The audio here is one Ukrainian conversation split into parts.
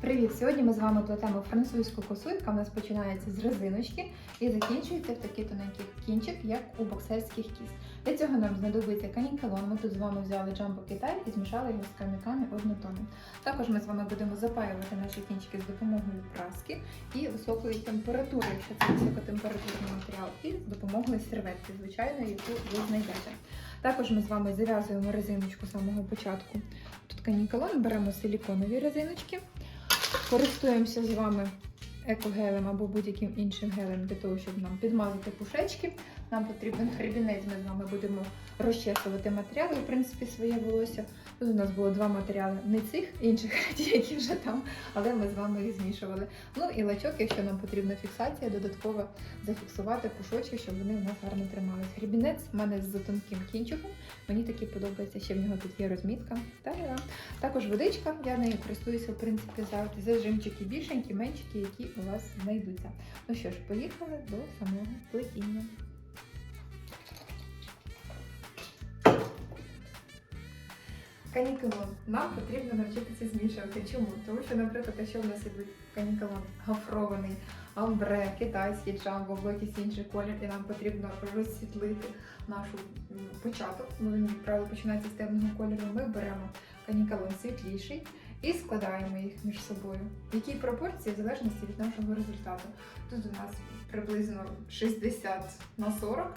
Привіт! Сьогодні ми з вами плетемо французьку косу, яка в нас починається з резиночки і закінчується в такий тоненький кінчик, як у боксерських кіс. Для цього нам знадобиться канікелон. Ми тут з вами взяли джамбо Китай і змішали його з каміками однотонним. Також ми з вами будемо запаювати наші кінчики з допомогою праски і високої температури, якщо це високотемпературний матеріал, і з допомогою серветки, звичайно, яку ви знайдете. Також ми з вами зав'язуємо резиночку з самого початку. Тут канікелон, беремо силіконові резиночки. Користуємося з вами екогелем або будь-яким іншим гелем для того, щоб нам підмазати пушечки. Нам потрібен гребінець, ми з вами будемо розчесувати матеріали, в принципі, своє волосся. Тут у нас було два матеріали, не цих інших, які вже там, але ми з вами їх змішували. Ну і лачок, якщо нам потрібна фіксація, додатково зафіксувати пушочки, щоб вони у нас гарно тримались. Гребінець в мене з тонким кінчиком. Мені таки подобається, ще в нього тут є розмітка. Та-да. Також водичка, я нею користуюся, в принципі, завжди. Зажимчики більшенькі, меншенькі, які у вас знайдуться. Ну що ж, поїхали до самого плетіння. Канікелон. Нам потрібно навчитися змішувати. Чому? Тому що, наприклад, якщо в нас ідуть канікелон гофрований, амбре, китайський джамбо, або якийсь інший колір, і нам потрібно розсвітлити нашу початок. Ну, він, правило, починається з темного кольору. Ми беремо канікелон світліший і складаємо їх між собою. В якій пропорції в залежності від нашого результату. Тут у нас приблизно 60 на 40.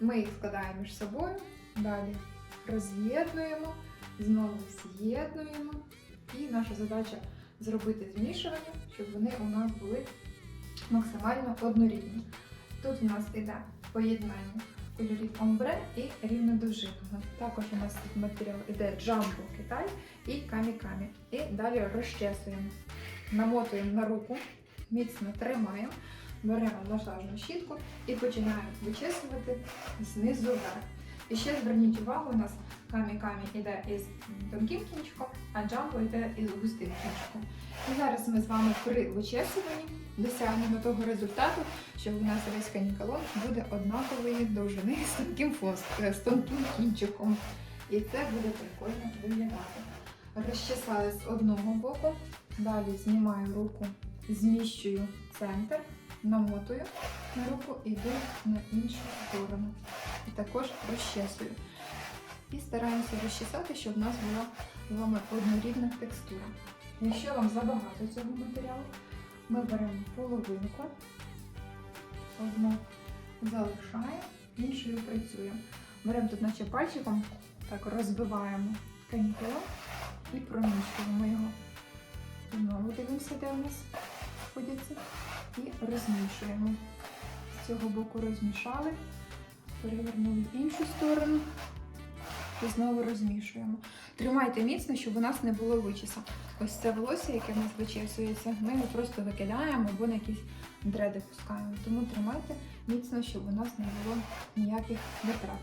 Ми їх складаємо між собою, далі роз'єднуємо, знову з'єднуємо. І наша задача зробити змішування, щоб вони у нас були максимально однорідні. Тут у нас йде поєднання кольорів омбре і рівнодовжинного. Також у нас тут матеріал йде джамбо Китай і камі-камі. І далі розчесуємо. Намотуємо на руку, міцно тримаємо, беремо масажну щітку і починаємо вичесувати знизу вверх. І ще зверніть увагу, у нас камі-камі йде із тонким кінчиком, а джамбо йде із густим кінчиком. І зараз ми з вами при вичесуванні досягнемо того результату, що у нас весь канікалон буде однакової довжини з тонким, фос, е, з тонким кінчиком. І це буде прикольно виглядати. Розчесали з одного боку, далі знімаю руку, зміщую центр, намотую на руку і йду на іншу сторону. І також розчесую. І стараємося розчесати, щоб в нас була з вами однорідна текстура. Якщо вам забагато цього матеріалу, ми беремо половинку, одну залишаємо, іншою працюємо. Беремо тут, наче пальчиком, так розбиваємо канікулу і проміщуємо його. Знову дивимося, де у нас сходяться, і розмішуємо. З цього боку розмішали, перевернули в іншу сторону і знову розмішуємо. Тримайте міцно, щоб у нас не було вичіса. Ось це волосся, яке в нас вичесується, ми його просто викидаємо або на якісь дреди пускаємо. Тому тримайте міцно, щоб у нас не було ніяких витрат.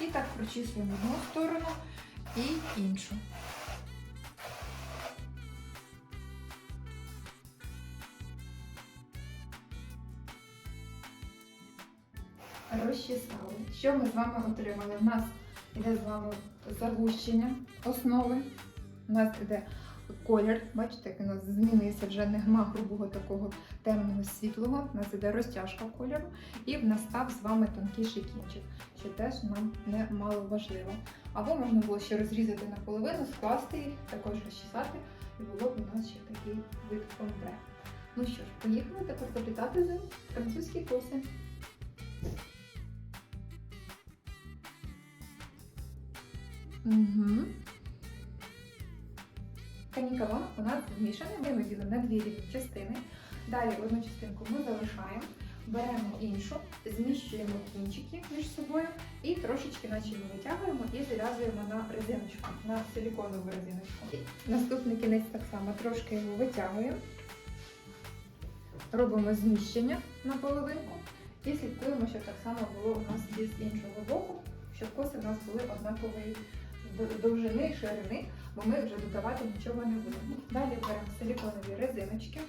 І так прочісуємо одну сторону і іншу. Розчесали. Що ми з вами отримали? У нас іде з вами загущення основи. У нас іде колір, бачите, як у нас змінився, вже нема грубого такого темного світлого. У нас іде розтяжка кольору, і в нас став з вами тонкіший кінчик, що теж нам не мало важливо. Або можна було ще розрізати наполовину, скласти їх, також розчесати, і було б у нас ще такий вид омбре. Ну що ж, поїхали тепер заплітати з французькі коси. Угу. Канікалон у нас змішаний, ми його на дві рівні частини. Далі одну частинку ми залишаємо, беремо іншу, зміщуємо кінчики між собою і трошечки наче ми витягуємо і зав'язуємо на резиночку, на силіконову резиночку. Наступний кінець так само трошки його витягуємо, робимо зміщення на половинку і слідкуємо, щоб так само було у нас і з іншого боку, щоб коси у нас були однакової довжини, ширини, бо ми вже додавати нічого не будемо. Далі беремо силіконові резиночки.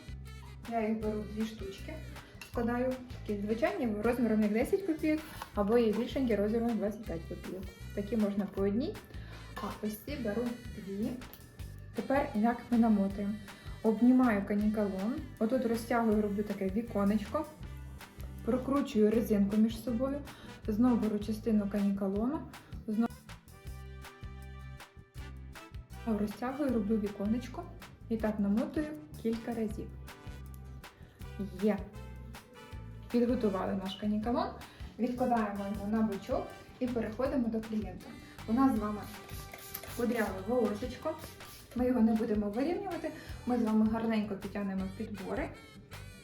Я їх беру дві штучки, складаю такі звичайні розміром як 10 копійок, або є більшенькі розміром 25 копійок. Такі можна по одній. А ось ці беру дві. Тепер як ми намотуємо. обнімаю канікалон, отут розтягую, роблю таке віконечко, прокручую резинку між собою, знову беру частину канікалону, розтягую, роблю віконечко і так намотую кілька разів. Є. Підготували наш канікалон, відкладаємо його на бочок і переходимо до клієнта. У нас з вами кудряве волосечко. Ми його не будемо вирівнювати. Ми з вами гарненько підтягнемо підбори,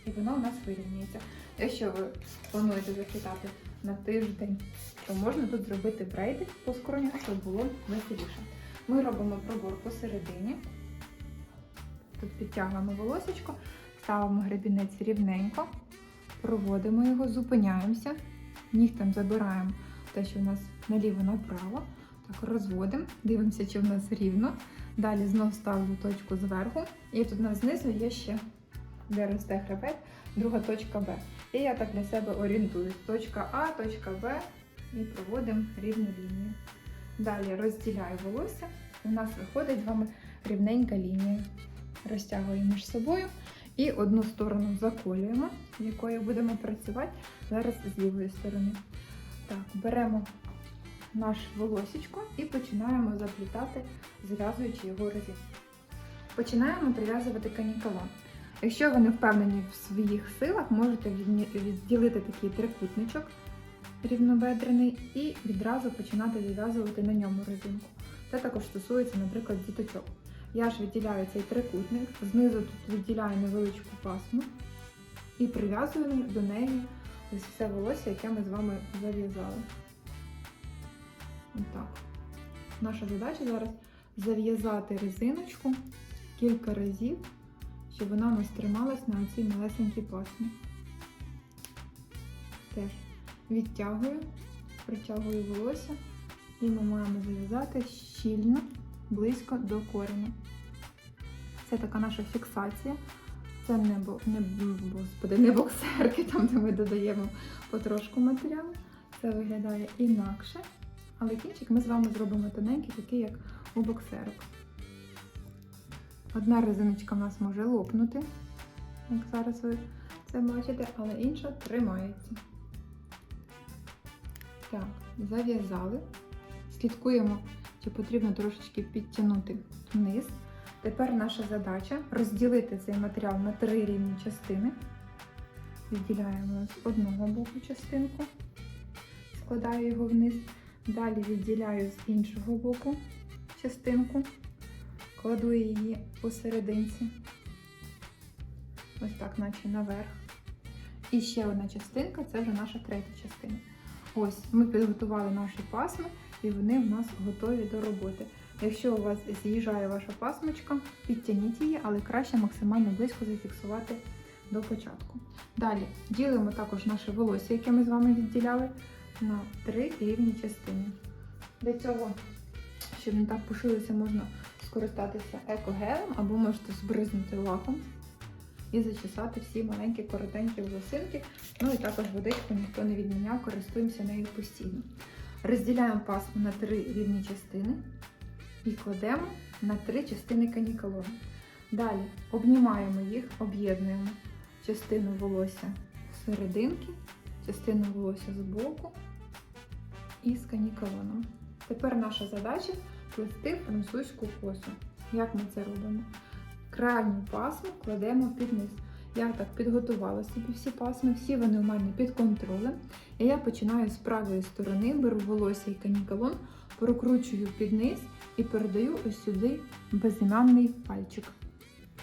і воно у нас вирівнюється. Якщо ви плануєте заплітати на тиждень, то можна тут зробити брейди по скронях, щоб було веселіше. Ми робимо пробор посередині. Тут підтягуємо волосечко, ставимо гребінець рівненько, проводимо його, зупиняємося, нігтем забираємо те, що у нас наліво-направо. Так, розводимо, дивимося, чи в нас рівно. Далі знову ставлю точку зверху. І тут у нас знизу є ще, де росте хребет, друга точка Б. І я так для себе орієнтуюсь. Точка А, точка Б і проводимо рівну лінію. Далі розділяю волосся, в нас виходить з вами рівненька лінія. Розтягуємо між собою і одну сторону заколюємо, якою будемо працювати зараз з лівої сторони. Так, беремо наш волосечко і починаємо заплітати, зв'язуючи його разів. Починаємо прив'язувати канікалон. Якщо ви не впевнені в своїх силах, можете відділити такий трикутничок рівнобедрений і відразу починати вив'язувати на ньому резинку. Це також стосується, наприклад, діточок. Я ж відділяю цей трикутник, знизу тут відділяю невеличку пасму і прив'язую до неї ось все волосся, яке ми з вами зав'язали. Отак. Наша задача зараз зав'язати резиночку кілька разів, щоб вона у нас трималась на цій малесенькій пасмі. Теж відтягую, притягую волосся і ми маємо зав'язати щільно, близько до кореня. Це така наша фіксація. Це не, бо, не, господи, не боксерки, там де ми додаємо потрошку матеріалу. Це виглядає інакше. Але кінчик ми з вами зробимо тоненький, такий, як у боксерок. Одна резиночка в нас може лопнути, як зараз ви це бачите, але інша тримається. Так, зав'язали. Слідкуємо, чи потрібно трошечки підтягнути вниз. Тепер наша задача розділити цей матеріал на три рівні частини. Відділяємо з одного боку частинку, складаю його вниз. Далі відділяю з іншого боку частинку, кладу її посерединці, ось так, наче наверх. І ще одна частинка це вже наша третя частина. Ось, ми підготували наші пасми, і вони в нас готові до роботи. Якщо у вас з'їжджає ваша пасмочка, підтягніть її, але краще максимально близько зафіксувати до початку. Далі ділимо також наше волосся, яке ми з вами відділяли, на три рівні частини. Для цього, щоб не так пушилося, можна скористатися екогелем або можете збризнути лаком і зачесати всі маленькі коротенькі волосинки. Ну і також водичку ніхто не відміняв, користуємося нею постійно. Розділяємо пасму на три рівні частини і кладемо на три частини канікалону. Далі обнімаємо їх, об'єднуємо частину волосся серединки, частину волосся з боку і з канікалоном. Тепер наша задача плести французьку косу. Як ми це робимо? Крайню пасму кладемо під низ. Я так підготувала собі всі пасми, всі вони у мене під контролем. І я починаю з правої сторони, беру волосся і канікалон, прокручую під низ і передаю ось сюди безім'янний пальчик.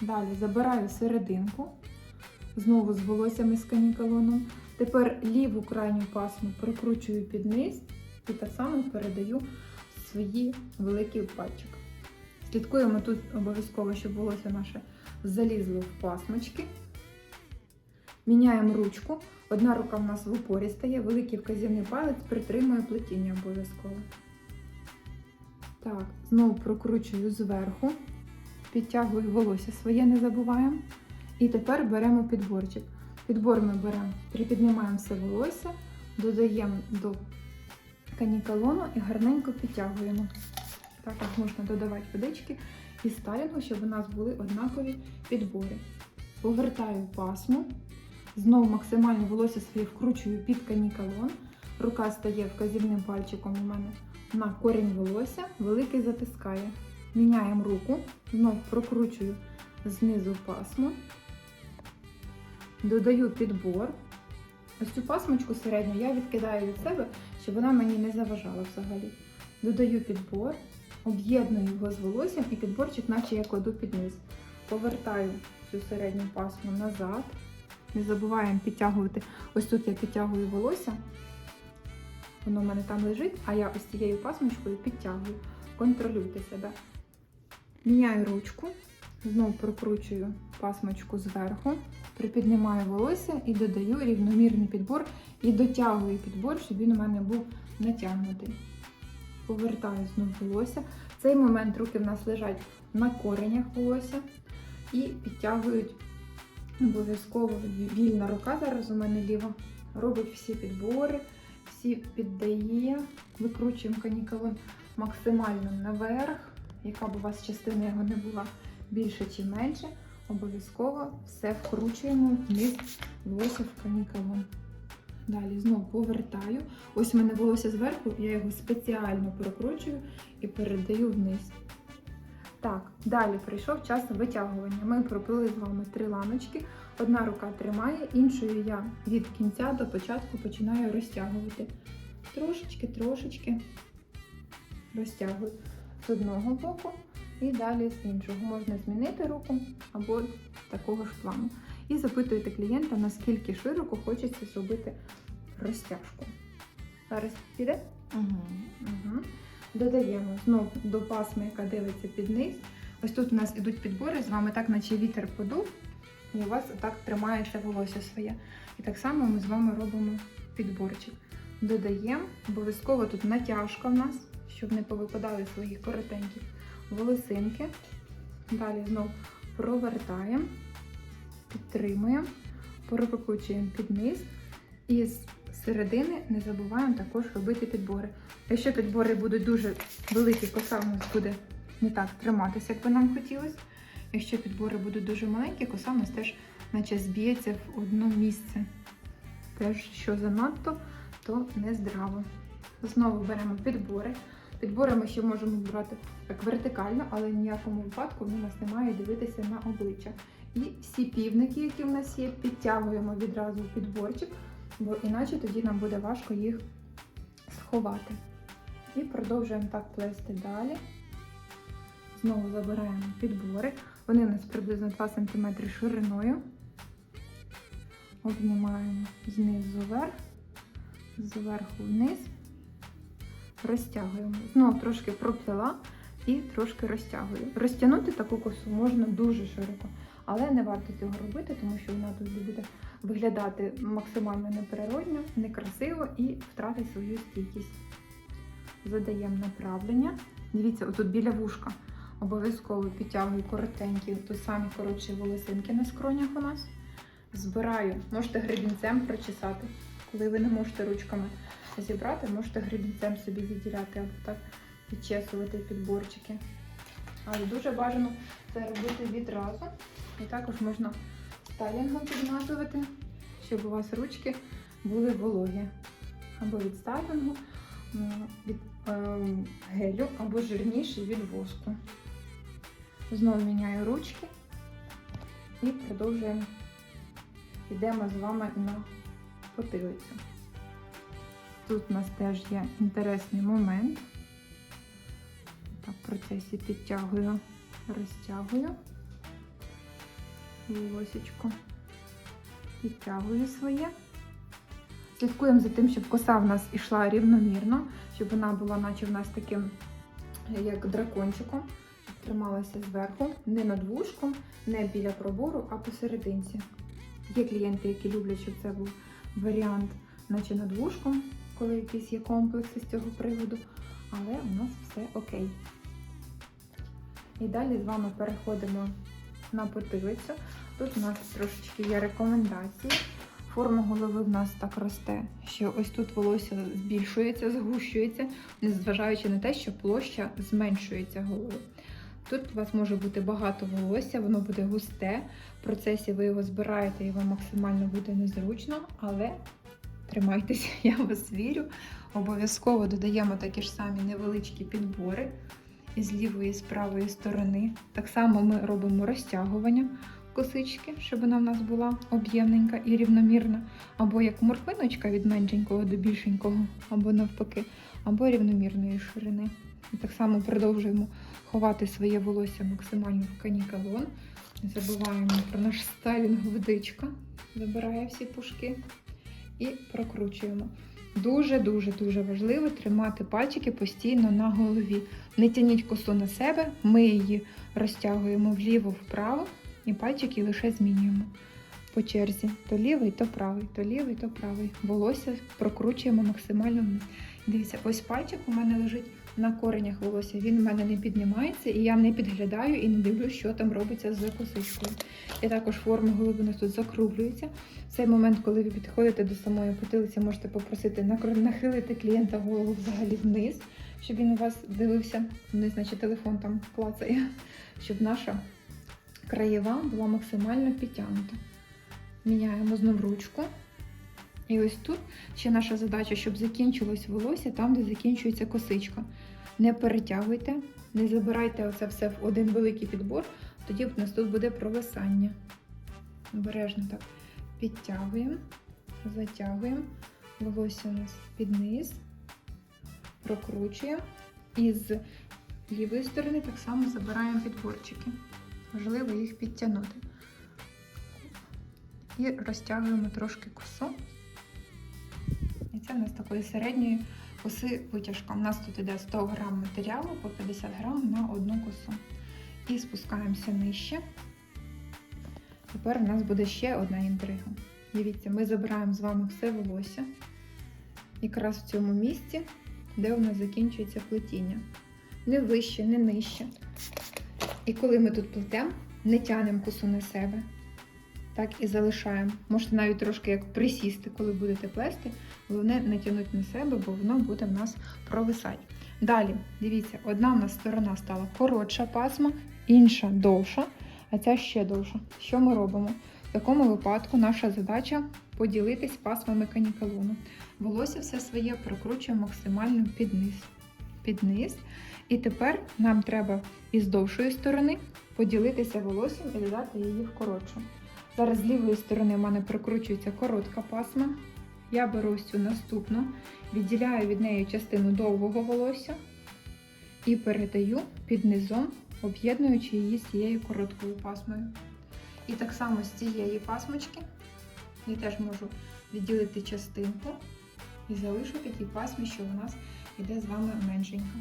Далі забираю серединку, знову з волоссями з канікалоном. Тепер ліву крайню пасму прокручую під низ і так само передаю свої великий пальчик. Слідкуємо тут обов'язково, щоб волосся наше залізло в пасмочки. Міняємо ручку. Одна рука в нас в упорі стає, великий вказівний палець притримує плетіння обов'язково. Так, знову прокручую зверху, підтягую волосся своє, не забуваємо. І тепер беремо підборчик. Підбор ми беремо, припіднімаємо все волосся, додаємо до канікалону і гарненько підтягуємо. Також можна додавати водички і стайлінгу, щоб у нас були однакові підбори. Повертаю пасму, знову максимально волосся своє вкручую під канікалон. Рука стає вказівним пальчиком у мене на корінь волосся, великий затискає. Міняємо руку, знов прокручую знизу пасму, додаю підбор. Ось цю пасмочку середню я відкидаю від себе, щоб вона мені не заважала взагалі. Додаю підбор, об'єдную його з волоссям і підборчик, наче я кладу під низ. Повертаю цю середню пасму назад. Не забуваємо підтягувати. Ось тут я підтягую волосся. Воно в мене там лежить, а я ось цією пасмочкою підтягую. Контролюйте себе. Міняю ручку, знову прокручую пасмочку зверху, припіднімаю волосся і додаю рівномірний підбор і дотягую підбор, щоб він у мене був натягнутий. Повертаю знову волосся. В цей момент руки в нас лежать на коренях волосся і підтягують обов'язково вільна рука зараз у мене ліва. Робить всі підбори, всі піддає, викручуємо канікалон максимально наверх, яка б у вас частина його не була більше чи менше. Обов'язково все вкручуємо вниз волосся в канікалон. Далі знову повертаю. Ось у мене волосся зверху, я його спеціально прокручую і передаю вниз. Так, далі прийшов час витягування. Ми проплили з вами три ланочки. Одна рука тримає, іншою я від кінця до початку починаю розтягувати. Трошечки, трошечки розтягую з одного боку і далі з іншого. Можна змінити руку або такого ж плану. І запитуєте клієнта, наскільки широко хочеться зробити розтяжку. Зараз піде? Угу. Угу. Додаємо знову до пасми, яка дивиться під низ. Ось тут у нас ідуть підбори, з вами так, наче вітер подув, і у вас так тримається волосся своє. І так само ми з вами робимо підборчик. Додаємо, обов'язково тут натяжка в нас, щоб не повипадали свої коротенькі волосинки. Далі знову провертаємо, підтримуємо, прокручуємо під низ. І з середини не забуваємо також робити підбори. Якщо підбори будуть дуже великі, коса в нас буде не так триматися, як би нам хотілося. Якщо підбори будуть дуже маленькі, коса в нас теж наче зб'ється в одне місце. Теж, що занадто, то не здраво. Знову беремо підбори. Підбори ми ще можемо брати так вертикально, але в ніякому випадку вони у нас не мають дивитися на обличчя. І всі півники, які в нас є, підтягуємо відразу в підборчик, бо іначе тоді нам буде важко їх сховати. І продовжуємо так плести далі. Знову забираємо підбори. Вони у нас приблизно 2 см шириною. Обнімаємо знизу вверх, зверху вниз, розтягуємо. Знову трошки проплила і трошки розтягую. Розтягнути таку косу можна дуже широко, але не варто цього робити, тому що вона тоді буде виглядати максимально неприродньо, некрасиво і втратить свою стійкість. Задаємо направлення. Дивіться, отут біля вушка обов'язково підтягую коротенькі, тут самі коротші волосинки на скронях у нас. Збираю, можете гребінцем прочесати. Коли ви не можете ручками зібрати, можете гребінцем собі відділяти або так підчесувати підборчики. Але дуже бажано це робити відразу. І також можна стайлінгом підмазувати, щоб у вас ручки були вологі. Або від стайлінгу, від е, гелю, або жирніші від воску. Знову міняю ручки і продовжуємо. Йдемо з вами на потилицю. Тут у нас теж є інтересний момент. Так, в процесі підтягую, розтягую волосечко, підтягую своє. Слідкуємо за тим, щоб коса в нас йшла рівномірно, щоб вона була, наче в нас таким, як дракончиком, трималася зверху, не над вушком, не біля пробору, а посерединці. Є клієнти, які люблять, щоб це був варіант, наче над вушком, коли якісь є комплекси з цього приводу, але у нас все окей. І далі з вами переходимо на потилицю. Тут у нас трошечки є рекомендації. Форма голови в нас так росте, що ось тут волосся збільшується, згущується, незважаючи на те, що площа зменшується голови. Тут у вас може бути багато волосся, воно буде густе. В процесі ви його збираєте і вам максимально буде незручно, але тримайтеся, я вас вірю. Обов'язково додаємо такі ж самі невеличкі підбори із лівої і з правої сторони. Так само ми робимо розтягування косички, щоб вона в нас була об'ємненька і рівномірна, або як морквиночка від меншенького до більшенького, або навпаки, або рівномірної ширини. І так само продовжуємо ховати своє волосся максимально в канікалон. Не забуваємо про наш стайлінг водичка. Забирає всі пушки. І прокручуємо. Дуже-дуже дуже важливо тримати пальчики постійно на голові. Не тяніть косу на себе, ми її розтягуємо вліво-вправо і пальчики лише змінюємо по черзі. То лівий, то правий, то лівий, то правий. Волосся прокручуємо максимально вниз. Дивіться, ось пальчик у мене лежить на коренях волосся. Він у мене не піднімається, і я не підглядаю і не дивлюсь, що там робиться з косичкою. І також форма голови у нас тут закруглюється. В цей момент, коли ви підходите до самої потилиці, можете попросити нахилити клієнта голову взагалі вниз, щоб він у вас дивився вниз, значить телефон там клацає, щоб наша краєва була максимально підтягнута. Міняємо знову ручку. І ось тут ще наша задача, щоб закінчилось волосся там, де закінчується косичка. Не перетягуйте, не забирайте оце все в один великий підбор, тоді в нас тут буде провисання. Обережно так підтягуємо, затягуємо, волосся у нас під низ, прокручуємо. І з лівої сторони так само забираємо підборчики. Важливо їх підтягнути. І розтягуємо трошки косу. В нас такої середньої коси витяжка. У нас тут іде 100 грам матеріалу по 50 грам на одну косу. І спускаємося нижче. Тепер у нас буде ще одна інтрига. Дивіться, ми забираємо з вами все волосся якраз в цьому місці, де у нас закінчується плетіння. Не вище, не нижче. І коли ми тут плетемо, не тянемо косу на себе. Так і залишаємо. Можете навіть трошки як присісти, коли будете плести. Головне не тягнути на себе, бо воно буде в нас провисати. Далі, дивіться, одна в нас сторона стала коротша пасма, інша довша, а ця ще довша. Що ми робимо? В такому випадку наша задача поділитись пасмами канікалону. Волосся все своє прокручуємо максимально під низ. Під низ. І тепер нам треба із довшої сторони поділитися волоссям і додати її в коротшу. Зараз з лівої сторони в мене прикручується коротка пасма. Я беру ось цю наступну, відділяю від неї частину довгого волосся і передаю під низом, об'єднуючи її з цією короткою пасмою. І так само з цієї пасмочки я теж можу відділити частинку і залишити ті пасмі, що у нас йде з вами меншенька.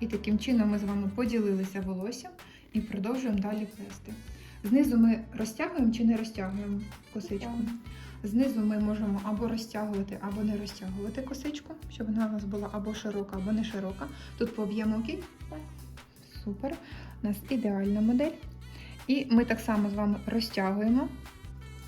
І таким чином ми з вами поділилися волоссям і продовжуємо далі плести. Знизу ми розтягуємо чи не розтягуємо косичку. Знизу ми можемо або розтягувати, або не розтягувати косичку, щоб вона у нас була або широка, або не широка. Тут по об'єму окей? Супер. У нас ідеальна модель. І ми так само з вами розтягуємо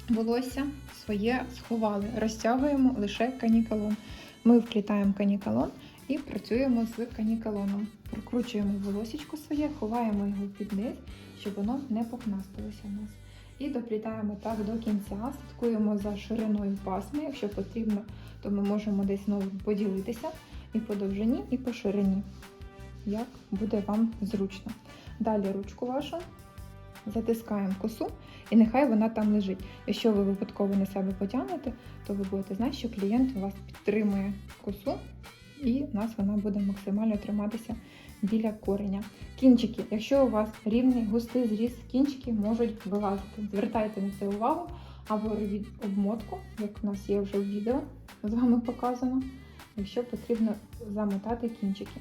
волосся своє сховали. Розтягуємо лише канікалон. Ми вплітаємо канікалон і працюємо з канікалоном. Прокручуємо волосічко своє, ховаємо його під низ, щоб воно не похнастилося в нас. І доплітаємо так до кінця, слідкуємо за шириною пасми. Якщо потрібно, то ми можемо десь знову поділитися і по довжині, і по ширині, як буде вам зручно. Далі ручку вашу затискаємо косу, і нехай вона там лежить. Якщо ви випадково на себе потягнете, то ви будете знати, що клієнт у вас підтримує косу, і у нас вона буде максимально триматися біля кореня. Кінчики, якщо у вас рівний густий зріз, кінчики можуть вилазити. Звертайте на це увагу або робіть обмотку, як у нас є вже в відео з вами показано, якщо потрібно замотати кінчики.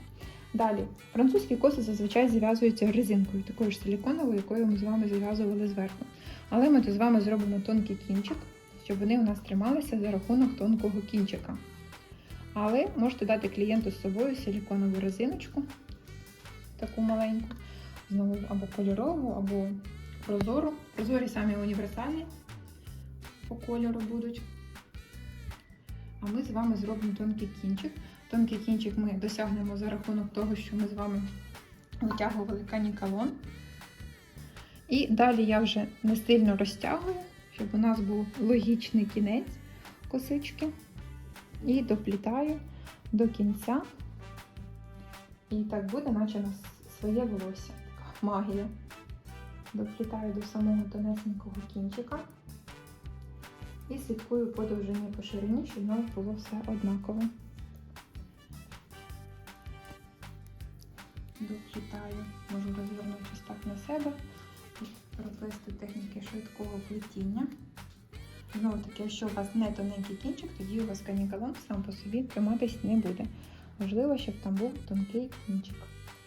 Далі, французькі коси зазвичай зав'язуються резинкою, такою ж силіконовою, якою ми з вами зав'язували зверху. Але ми тут з вами зробимо тонкий кінчик, щоб вони у нас трималися за рахунок тонкого кінчика. Але можете дати клієнту з собою силіконову резиночку, таку маленьку, знову або кольорову, або прозору. Прозорі самі універсальні по кольору будуть. А ми з вами зробимо тонкий кінчик. Тонкий кінчик ми досягнемо за рахунок того, що ми з вами витягували канікалон. І далі я вже не сильно розтягую, щоб у нас був логічний кінець косички. І доплітаю до кінця. І так буде, наче у нас своє волосся. Така магія. Доплітаю до самого тонесенького кінчика. І слідкую по довжині по ширині, щоб нас було все однаково. Доплітаю, можу розвернутися так на себе проплести техніки швидкого плетіння. Знову таки, якщо у вас не тоненький кінчик, тоді у вас канікалон сам по собі триматись не буде. Важливо, щоб там був тонкий кінчик.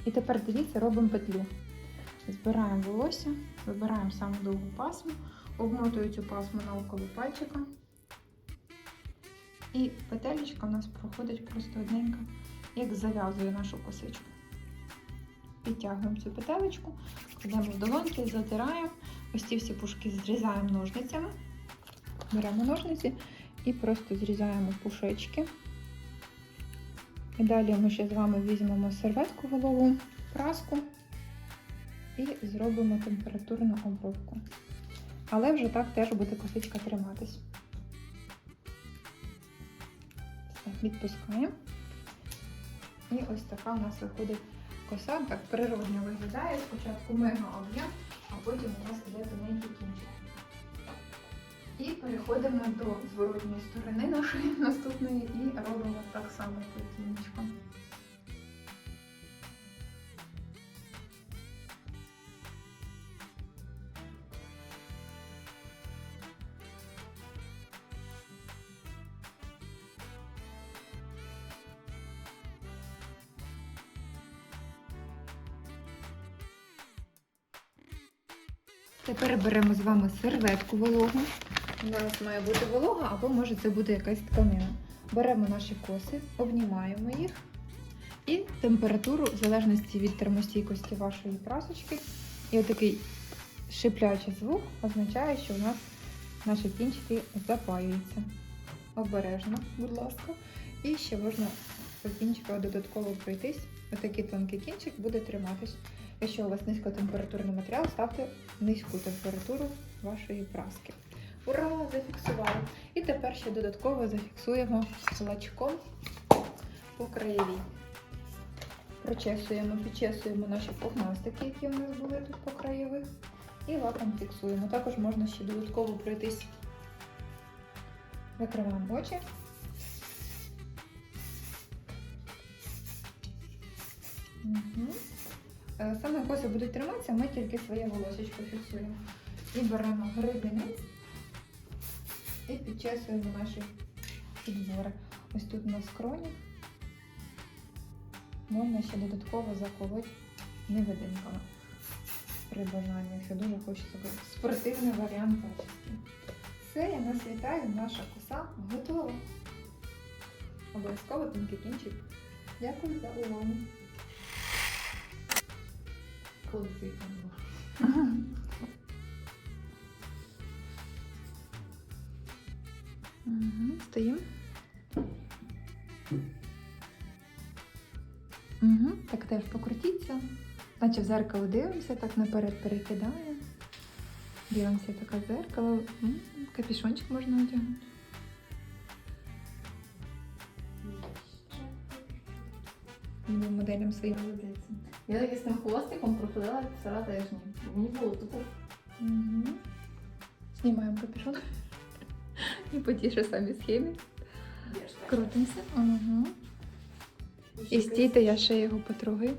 І тепер дивіться, робимо петлю. Збираємо волосся, вибираємо саму довгу пасму, обмотую цю пасму навколо пальчика. І петелечка у нас проходить просто одненько, як зав'язує нашу косичку. Підтягуємо цю петелечку, кладемо в долоньки, затираємо. Ось ці всі пушки зрізаємо ножницями. Беремо ножниці і просто зрізаємо пушечки. І далі ми ще з вами візьмемо серветку голову, праску і зробимо температурну обробку. Але вже так теж буде косичка триматись. Відпускаємо. І ось така у нас виходить коса, так природньо виглядає. Спочатку мега об'єм, а потім у нас іде тоненький кінчик. І переходимо до зворотньої сторони нашої наступної і робимо так само плетінечком. Тепер беремо з вами серветку вологу. У нас має бути волога, або може це бути якась тканина. Беремо наші коси, обнімаємо їх. І температуру, в залежності від термостійкості вашої прасочки, і отакий шиплячий звук означає, що у нас наші кінчики запаюються. Обережно, будь ласка. І ще можна по кінчику додатково пройтись. Отакий тонкий кінчик буде триматись. Якщо у вас низькотемпературний матеріал, ставте низьку температуру вашої праски. Ура! Зафіксували. І тепер ще додатково зафіксуємо лачком по краєвій. Прочесуємо, підчесуємо наші пухнастики, які у нас були тут по краєвих. І лаком фіксуємо. Також можна ще додатково пройтись. Закриваємо очі. Угу. Саме коси будуть триматися, ми тільки своє волосечко фіксуємо. І беремо гребінець і підчесуємо наші підбори. Ось тут на скроні можна ще додатково заколоти невидимками. При бажанні, якщо дуже хочеться спортивний варіант зачіски. Все, я нас вітаю, наша коса готова. Обов'язково тонкий кінчик. Дякую за увагу. Коли було? Угу. Так теж покрутіться. Наче в зеркало дивимося, так наперед перекидаємо. Дивимося таке зеркало. Капішончик можна одягнути. Любим моделям своїм. Я з хвостиком проходила півтора тижні. Мені було тупо. Угу. Знімаємо капюшон. І по тій же самій схемі. Крутимося. Угу. І стійте, я ще його потрогаю.